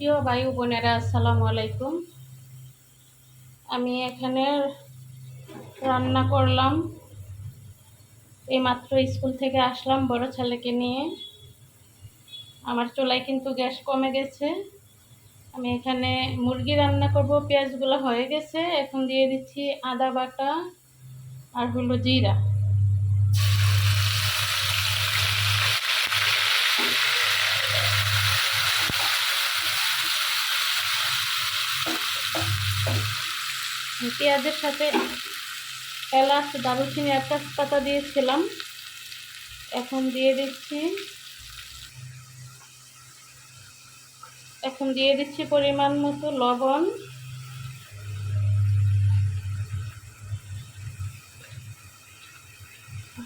প্রিয় ও বোনেরা, আসসালামু আলাইকুম। আমি এখানে রান্না করলাম। এই মাত্র স্কুল থেকে আসলাম বড় ছেলেকে নিয়ে। আমার চুলায় কিন্তু গ্যাস কমে গেছে। আমি এখানে মুরগি রান্না করব, পেঁয়াজগুলো হয়ে গেছে। এখন দিয়ে দিচ্ছি আদা বাটা আর হলো জিরা। পেঁয়াজের সাথে এলাচ, দারুচিনি, একটা পাতা দিয়েছিলাম। এখন দিয়ে দিচ্ছি। এখন দিয়ে দিচ্ছি পরিমাণ মতো লবণ।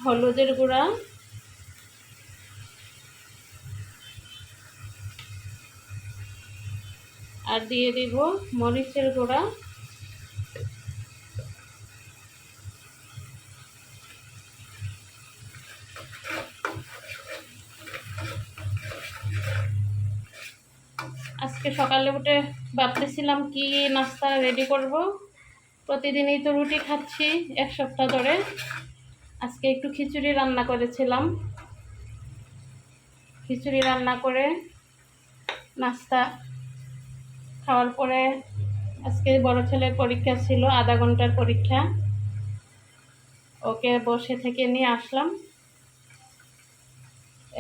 হলুদের গুঁড়া। আর দিয়ে দিব মরিচের গুঁড়া। আজকে সকালে উঠে ভাবতেছিলাম কি নাস্তা রেডি করব। প্রতিদিনই তো রুটি খাচ্ছি এক সপ্তাহ ধরে। আজকে একটু খিচুড়ি রান্না করেছিলাম। খিচুড়ি রান্না করে নাস্তা খাওয়ার পরে আজকে বড় ছেলের পরীক্ষা ছিল, আধা ঘণ্টার পরীক্ষা। ওকে বসে থেকে নিয়ে আসলাম।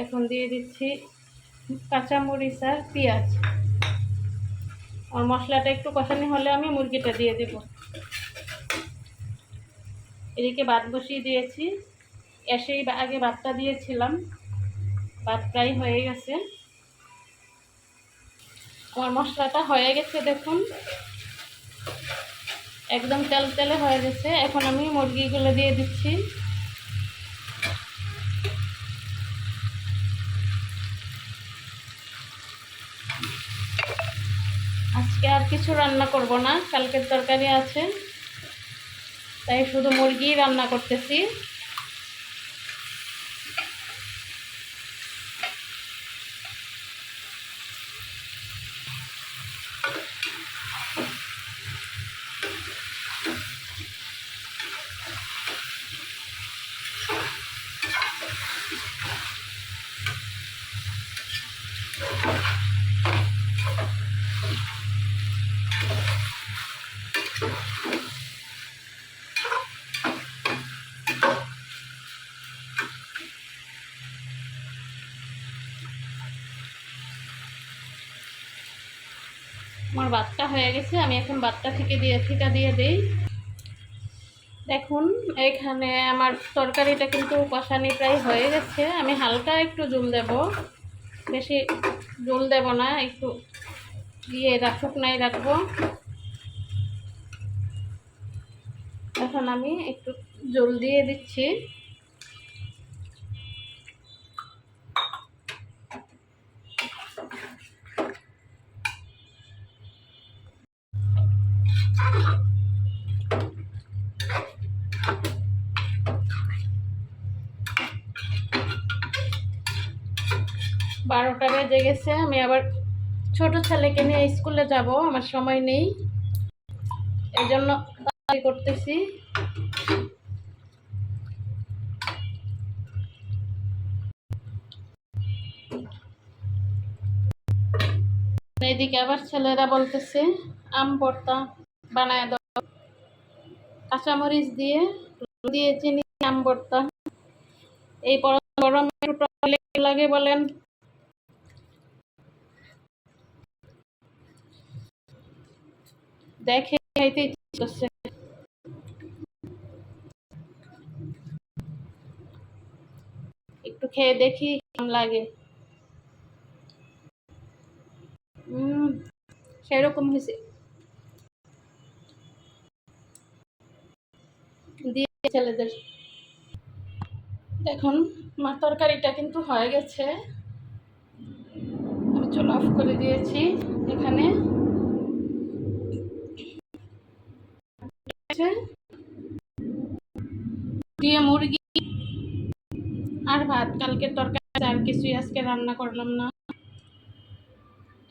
এখন দিয়ে দিচ্ছি কাঁচামরিচ আর পেঁয়াজ। আর মশলাটা একটু কষানি হলে আমি মুরগিটা দিয়ে দেব। এদিকে ভাত বসিয়ে দিয়েছি। এসেই আগে ভাতটা দিয়েছিলাম। ভাত প্রায় হয়ে গেছে। আমার মশলাটা হয়ে গেছে দেখুন। একদম তেল তেলে হয়ে গেছে। এখন আমি মুরগিগুলো দিয়ে দিচ্ছি আজকে আর কিছু রান্না করব না কালকের তরকারি আছে। তাই শুধু মুরগি রান্না করতেছি। আমার ভাতটা হয়ে গেছে, আমি এখন ভাতটা থেকে দিয়ে ঠিকা দিয়ে দিই। দেখুন, এখানে আমার তরকারিটা কিন্তু কষানি প্রায় হয়ে গেছে। আমি হালকা একটু জল দেব। বেশি জল দেব না, একটু দিয়ে রাখুক নাই রাখব। এখন আমি একটু জল দিয়ে দিচ্ছি। বারোটা বেজে গেছে, আমি আবার ছোট ছেলেকে নিয়ে স্কুলে যাব, আমার সময় নেই। এই জন্য করতেছি। এদিকে আবার ছেলেরা বলতেছে, আম ভর্তা। বানায় দাও। কাঁচামরিচ দিয়ে দিয়ে চিনি, আম ভর্তা। এই গরমে লাগে বলেন। দেখে খাইতে করছে। একটু খেয়ে দেখি কেমন লাগে। সেরকম হয়েছে দিয়ে ছেলেদের। দেখুন আমার তরকারিটা কিন্তু হয়ে গেছে। আমি চুল অফ করে দিয়েছি এখানে। দিয়ে মুরগি আর ভাত। কালকের তরকারি আর কিছুই আজকে রান্না করলাম না।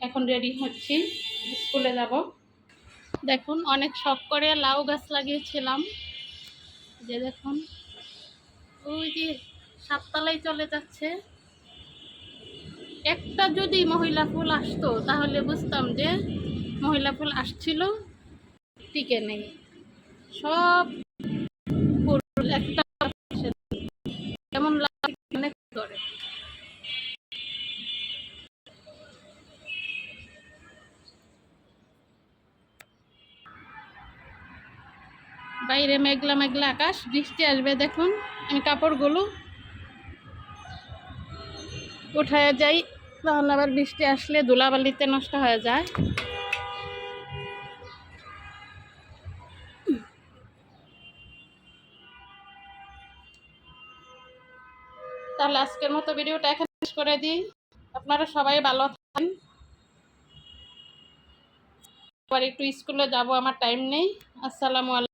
এখন রেডি হচ্ছি, স্কুলে যাব। দেখুন, অনেক শখ করে লাউ গাছ লাগিয়েছিলাম। যে দেখুন, ওই যে সাততলায় চলে যাচ্ছে। একটা যদি মহিলা ফুল আসতো, তাহলে বুঝতাম যে মহিলা ফুল আসছিল, টিকে নেই। সব একটা বাইরে মেঘলা মেঘলা আকাশ, বৃষ্টি আসবে দেখুন, আমি কাপড়গুলো উঠায় যাই তাহলে আবার বৃষ্টি আসলে ধুলাবালিতে নষ্ট হয়ে যায়। তাহলে আজকের মতো ভিডিওটা এখানে শেষ করে দিই। আপনারা সবাই ভালো থাকেন। আবার একটু স্কুলে যাব, আমার টাইম নেই। আসসালামু আলাইকুম।